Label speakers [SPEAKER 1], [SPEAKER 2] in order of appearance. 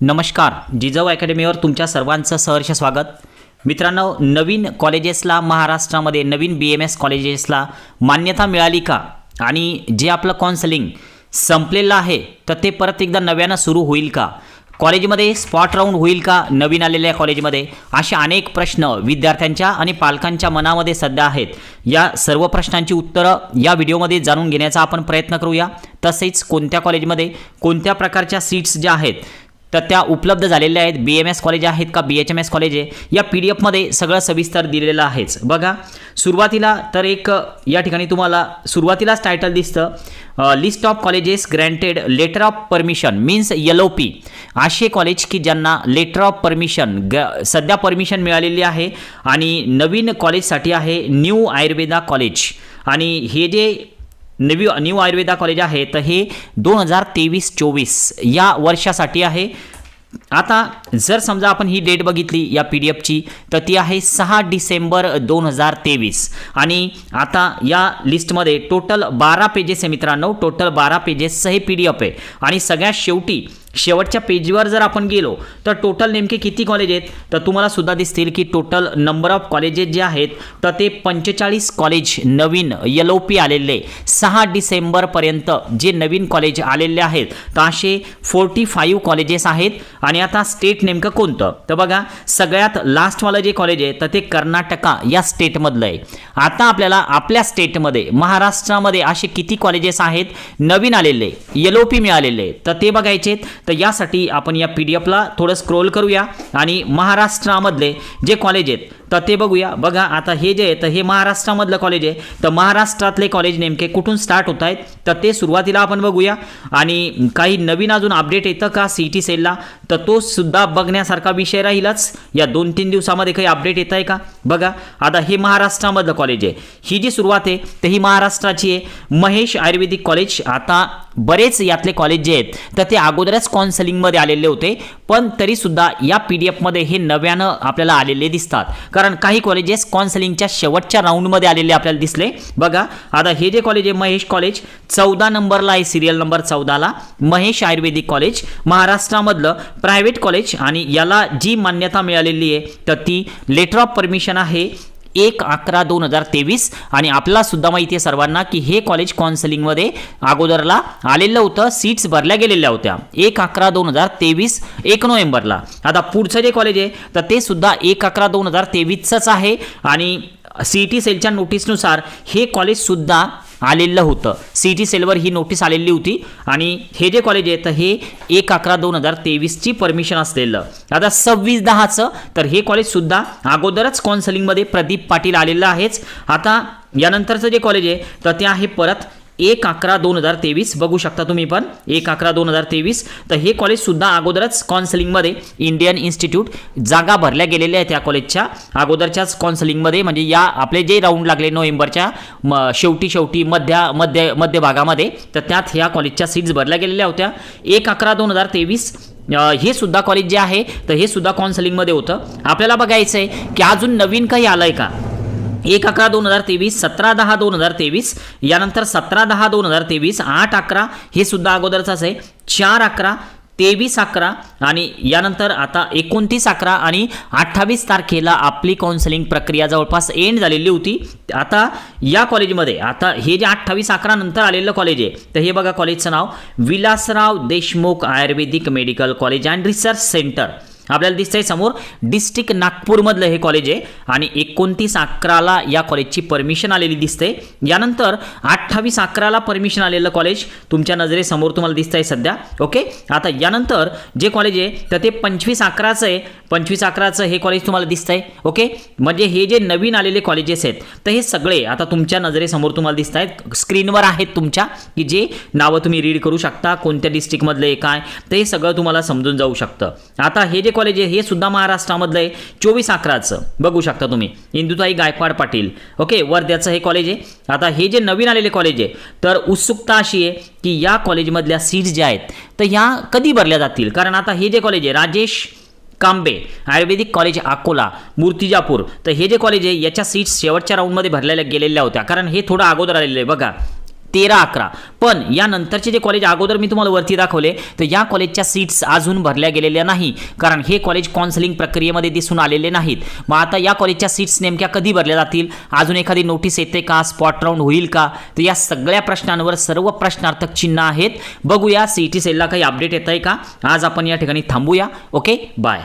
[SPEAKER 1] नमस्कार जिजाऊ अकॅडमीवर तुमच्या सर्वांचं सहर्ष स्वागत. मित्रांनो नवीन कॉलेजेसला महाराष्ट्रामध्ये नवीन बी एम एस कॉलेजेसला मान्यता मिळाली का? आणि जे आपलं काउन्सिलिंग संपलेलं आहे तर ते परत एकदा नव्यानं सुरू होईल का? कॉलेजमध्ये स्पॉट राऊंड होईल का नवीन आलेल्या कॉलेजमध्ये? असे अनेक प्रश्न विद्यार्थ्यांच्या आणि पालकांच्या मनामध्ये सध्या आहेत. या सर्व प्रश्नांची उत्तरं या व्हिडिओमध्ये जाणून घेण्याचा आपण प्रयत्न करूया. तसेच कोणत्या कॉलेजमध्ये कोणत्या प्रकारच्या सीट्स ज्या आहेत तर त्या उपलब्ध झालेल्या आहेत. बी एम एस कॉलेज आहेत का? B H M S college आहे. या पी डी एफमध्ये सगळं सविस्तर दिलेलं आहेच. बघा सुरुवातीला तर एक या ठिकाणी तुम्हाला सुरुवातीलाच टायटल दिसतं. List of colleges granted letter of permission means yellow P असे कॉलेज की ज्यांना लेटर ऑफ परमिशन ग सध्या परमिशन मिळालेली आहे आणि नवीन कॉलेजसाठी आहे न्यू आयुर्वेदा कॉलेज आणि हे जे नवी न्यू आयुर्वेदा कॉलेज आहे. तर हे दोन हजार तेवीस चोवीस या वर्षासाठी आहे. आता जर समजा आपण ही डेट बघितली या पी डी एफची तर ती आहे सहा डिसेंबर दोन हजार तेवीस. आणि आता या लिस्टमध्ये टोटल बारा पेजेस आहे मित्रांनो टोटल बारा पेजेसचं हे पी डी एफ आहे. आणि सगळ्यात शेवटी शेवटच्या पेजवर जर आपण गेलो तर टोटल नेमके किती कॉलेज आहेत? तर तुम्हाला सुद्धा दिसतील की टोटल नंबर ऑफ कॉलेजेस जे आहेत तर ते पंचेचाळीस कॉलेज नवीन एल ओ पी आलेले सहा डिसेंबरपर्यंत जे नवीन कॉलेज आलेले आहेत तर असे फोर्टी फाईव्ह कॉलेजेस आहेत. आणि आता स्टेट नेमकं कोणतं? तर बघा सगळ्यात लास्टवालं जे कॉलेज आहे तर ते कर्नाटका या स्टेटमधलं आहे. आता आपल्याला आपल्या स्टेटमध्ये महाराष्ट्रामध्ये असे किती कॉलेजेस आहेत? नवीन आलेले येलोपी पी मिळालेले तर ते बघायचे तर यासाठी आपण या पी डी एफला थोडं स्क्रोल करूया. आणि महाराष्ट्रामधले जे कॉलेज आहेत तर ते बघूया. बघा आता हे जे आहे तर हे महाराष्ट्रामधलं कॉलेज आहे. तर महाराष्ट्रातले कॉलेज नेमके कुठून स्टार्ट होत आहेत? तर ते सुरुवातीला आपण बघूया. आणि काही नवीन अजून अपडेट येतं का सी टी सेलला तर तो सुद्धा बघण्यासारखा विषय राहीलच. या दोन तीन दिवसामध्ये काही अपडेट येत आहे का? बघा आता हे महाराष्ट्रामधलं कॉलेज आहे. ही जी सुरुवात आहे तर ही महाराष्ट्राची आहे. महेश आयुर्वेदिक कॉलेज आता बरेच यातले कॉलेज जे आहेत तर ते अगोदरच काउन्सिलिंगमध्ये आलेले होते पण तरीसुद्धा या पी डी एफमध्ये हे नव्यानं आपल्याला आलेले दिसतात. कारण काही कॉलेजेस काउन्सिलिंगच्या शेवटच्या राऊंडमध्ये आलेले आपल्याला दिसले. बघा आता हे जे कॉलेज आहे महेश कॉलेज चौदा नंबरला आहे सिरियल नंबर चौदाला. महेश आयुर्वेदिक कॉलेज महाराष्ट्रामधलं प्रायव्हेट कॉलेज आणि याला जी मान्यता मिळालेली आहे तर ती लेटर ऑफ परमिशन आहे. एक अकरा दोन हजार तेवीस आणि आपलासुद्धा सुद्धा माहिती आहे सर्वांना की हे कॉलेज काउन्सिलिंगमध्ये अगोदरला आलेलं होतं सीट्स भरल्या गेलेल्या होत्या. एक अकरा दोन हजार तेवीस एक नोव्हेंबरला. आता पुढचं जे कॉलेज आहे तर ते सुद्धा एक अकरा दोन हजार तेवीसचंच आहे आणि सी टी सेलच्या नोटीसनुसार हे कॉलेजसुद्धा आलेलं होतं. सी टी सेलवर ही नोटीस आलेली होती. आणि हे जे कॉलेज आहे तर हे एक अकरा दोन हजार तेवीसची परमिशन असलेलं. आता सव्वीस दहाचं तर हे कॉलेजसुद्धा अगोदरच कॉन्सलिंगमध्ये प्रदीप पाटील आलेलं आहेच. आता यानंतरचं जे कॉलेज आहे तर ते आहे परत एक अकरा दोन हजार तेवीस बघू शकता तुम्ही पण. एक अकरा दोन हजार तेवीस. तर हे कॉलेजसुद्धा अगोदरच काउन्सिलिंगमध्ये इंडियन इन्स्टिट्यूट जागा भरल्या गेलेल्या आहेत या कॉलेजच्या अगोदरच्याच काउन्सिलिंगमध्ये म्हणजे या आपले जे राऊंड लागले नोव्हेंबरच्या म शेवटी शेवटी मध्या मध्य मध्य भागामध्ये तर त्यात ह्या कॉलेजच्या सीट्स भरल्या गेलेल्या होत्या. एक अकरा दोन हजार तेवीस हे सुद्धा कॉलेज जे आहे तर हे सुद्धा काउन्सिलिंगमध्ये होतं. आपल्याला बघायचं आहे की अजून नवीन काही आलं आहे का? एक अकरा दोन हजार तेवीस सतरा दहा दोन हजार तेवीस यानंतर सतरा दहा दोन हजार तेवीस आठ अकरा हे सुद्धा अगोदरचाच आहे. चार अकरा तेवीस अकरा आणि यानंतर आता एकोणतीस अकरा आणि अठ्ठावीस तारखेला आपली काउन्सिलिंग प्रक्रिया जवळपास एंड झालेली होती. आता या कॉलेजमध्ये आता हे जे अठ्ठावीस अकरा नंतर आलेलं कॉलेज आहे तर हे बघा कॉलेजचं नाव Vilasrao Deshmukh Ayurvedic medical college and research centre आपल्याला दिसतंय समोर डिस्ट्रिक्ट नागपूरमधलं हे कॉलेज आहे आणि एकोणतीस अकराला या कॉलेजची परमिशन आलेली दिसते यानंतर अठ्ठावीस अकराला परमिशन आलेलं कॉलेज तुमच्या नजरेसमोर तुम्हाला दिसतंय सध्या. ओके आता यानंतर जे कॉलेज आहे तर ते पंचवीस अकराचं आहे. पंचवीस अकराचं हे कॉलेज तुम्हाला दिसतंय. ओके म्हणजे हे जे नवीन आलेले कॉलेजेस आहेत तर हे सगळे आता तुमच्या नजरेसमोर तुम्हाला दिसत आहेत स्क्रीनवर आहेत तुमच्या की जे नावं तुम्ही रीड करू शकता कोणत्या डिस्ट्रिक्टमधलं आहे काय? ते हे सगळं तुम्हाला समजून जाऊ शकतं. आता हे जे कॉलेज आहे हे सुद्धा महाराष्ट्रामधलं आहे. चोवीस अकराचं. बघू शकता तुम्ही. इंदुताई गायकवाड पाटील. ओके वर्ध्याचं हे कॉलेज आहे. आता हे जे नवीन आलेले कॉलेज आहे तर उत्सुकता अशी आहे की या कॉलेजमधल्या सीट्स ज्या आहेत तर ह्या कधी भरल्या जातील? कारण आता हे जे कॉलेज आहे राजेश कांबे आयुर्वेदिक कॉलेज अकोला मूर्तिजापूर तर हे जे कॉलेज आहे याच्या सीट्स शेवटच्या राऊंडमध्ये भरलेल्या गेलेल्या होत्या. कारण हे थोडं अगोदर आलेलं आहे. बघा. तेरा अकरा. पण यानंतरचे जे कॉलेज अगोदर मी तुम्हाला वरती दाखवले तर या कॉलेजच्या सीट्स अजून भरल्या गेलेल्या नाही. कारण हे कॉलेज काउन्सिलिंग प्रक्रियेमध्ये दिसून आलेले नाहीत. मग आता या कॉलेजच्या सीट्स नेमक्या कधी भरल्या जातील? अजून एखादी नोटीस येते का? स्पॉट राऊंड होईल का? तर या सगळ्या प्रश्नांवर सर्व प्रश्नार्थक चिन्ह आहेत. बघूया सी ई टी सेलला काही अपडेट येत आहे का? आज आपण या ठिकाणी थांबूया. Okay bye